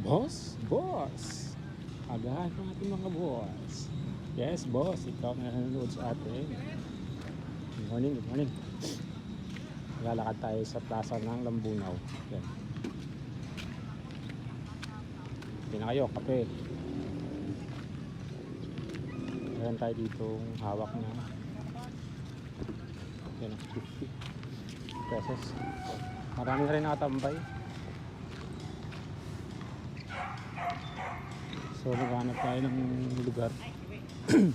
Boss, boss. Agahan ng ating mga boss. Yes, boss. Ikaw na nanonood sa atin. Good morning, good morning. Lalakad tayo sa plaza ng Lambunaw. Yan. Hindi na kayo, kape. Meron tayo dito hawak na yan, 50 pesos. Marami na rin nakatambay. So maghanap tayo ng lugar.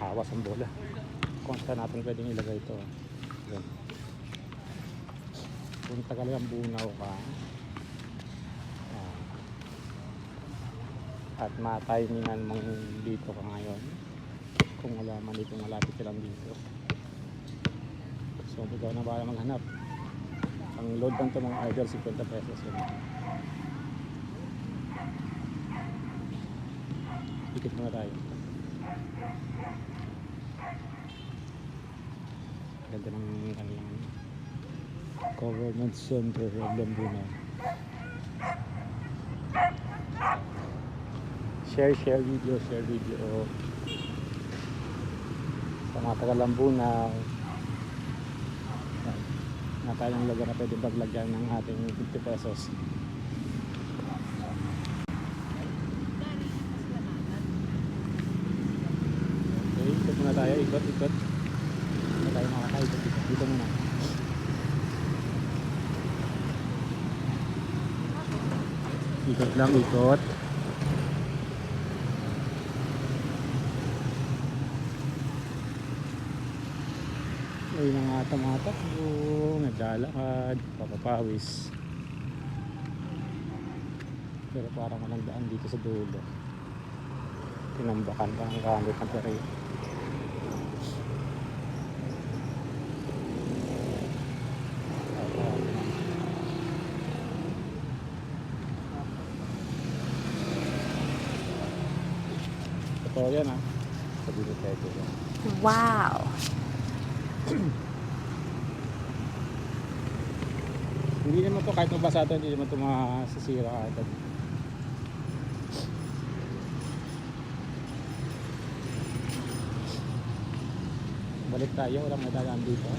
Awas ang bola. Kung saan natin pwedeng ilagay ito. Yan. Kung tagal ang bunaw ka. ah, at matimingan mong dito ka ngayon. Kung wala man dito malapit ka lang dito. So ikaw na para maghanap. Ang load lang ito mga idol 50 pesos yun. Tikit muna tayo. Ganda ng kanilang government center of Lambuna. Share, share video, share video. Sa mga taga Lambuna. Yan. Na tayo ng lugar na pwede paglagyan ng ating 50 pesos. Okay, ikot muna tayo. Ikot, ikot. Hindi tayo makakaikot dito. Dito muna. Ikot lang, ikot. May mga tumatakbo, naglalakad, papapawis. Pero parang walang daan dito sa dulo. Tinambakan pa ang gamit ng pere. Totoo yan ah. Sabi ni yan. Wow. Hindi naman to kahit mabasa to, hindi naman to masisira agad. Balik tayo, walang nadadaan dito.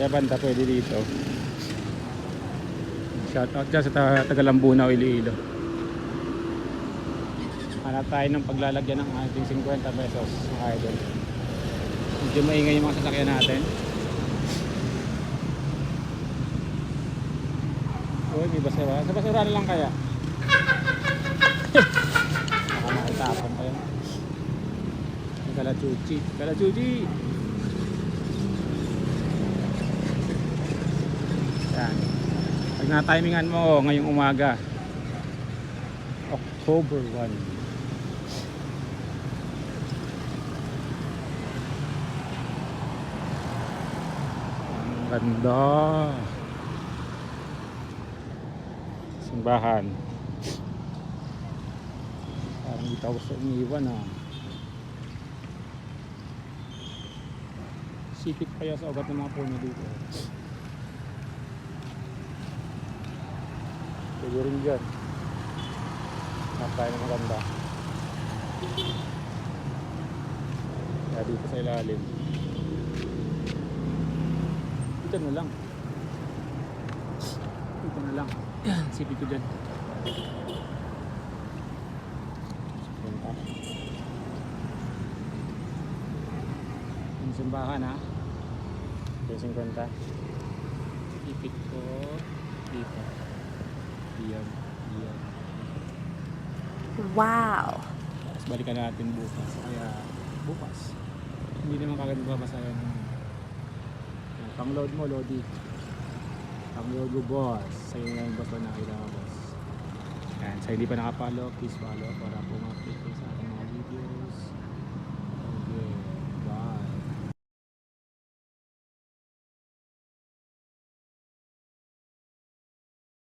Kaya banda pwede dito. Shout out dyan sa ta- Tagalambuna o Iloilo. Hanap tayo ng paglalagyan ng ating 50 pesos mga idol. Medyo maingay yung mga sasakyan natin. Uy, may basura. Sa basura na lang kaya. Baka makitapon pa yun. Kalachuchi. Kalachuchi! Pag na-timingan mo ngayong umaga, October 1. Ang ganda. Simbahan. Parang di tapos sa umiwan ah. Sipit kaya sa ugat ng mga puno dito. Pwede rin dyan. Napakain na maganda. Kaya dito sa ilalim. Dito na lang. Dito na lang. Yan, sipit ko dyan. Yung simbahan ha. Yung 50. Sipit ko dito. Iyan. Iyan. Wow. Tapos balikan natin bukas. Kaya bukas. Hindi naman kagad babasa yan. Yan, Pang load mo, Lodi. Pang load mo, boss. Sa'yo na yung boss ba nakita mo, boss. Yan. Sa hindi pa nakapalo, please follow para po ma-update sa ating mga videos.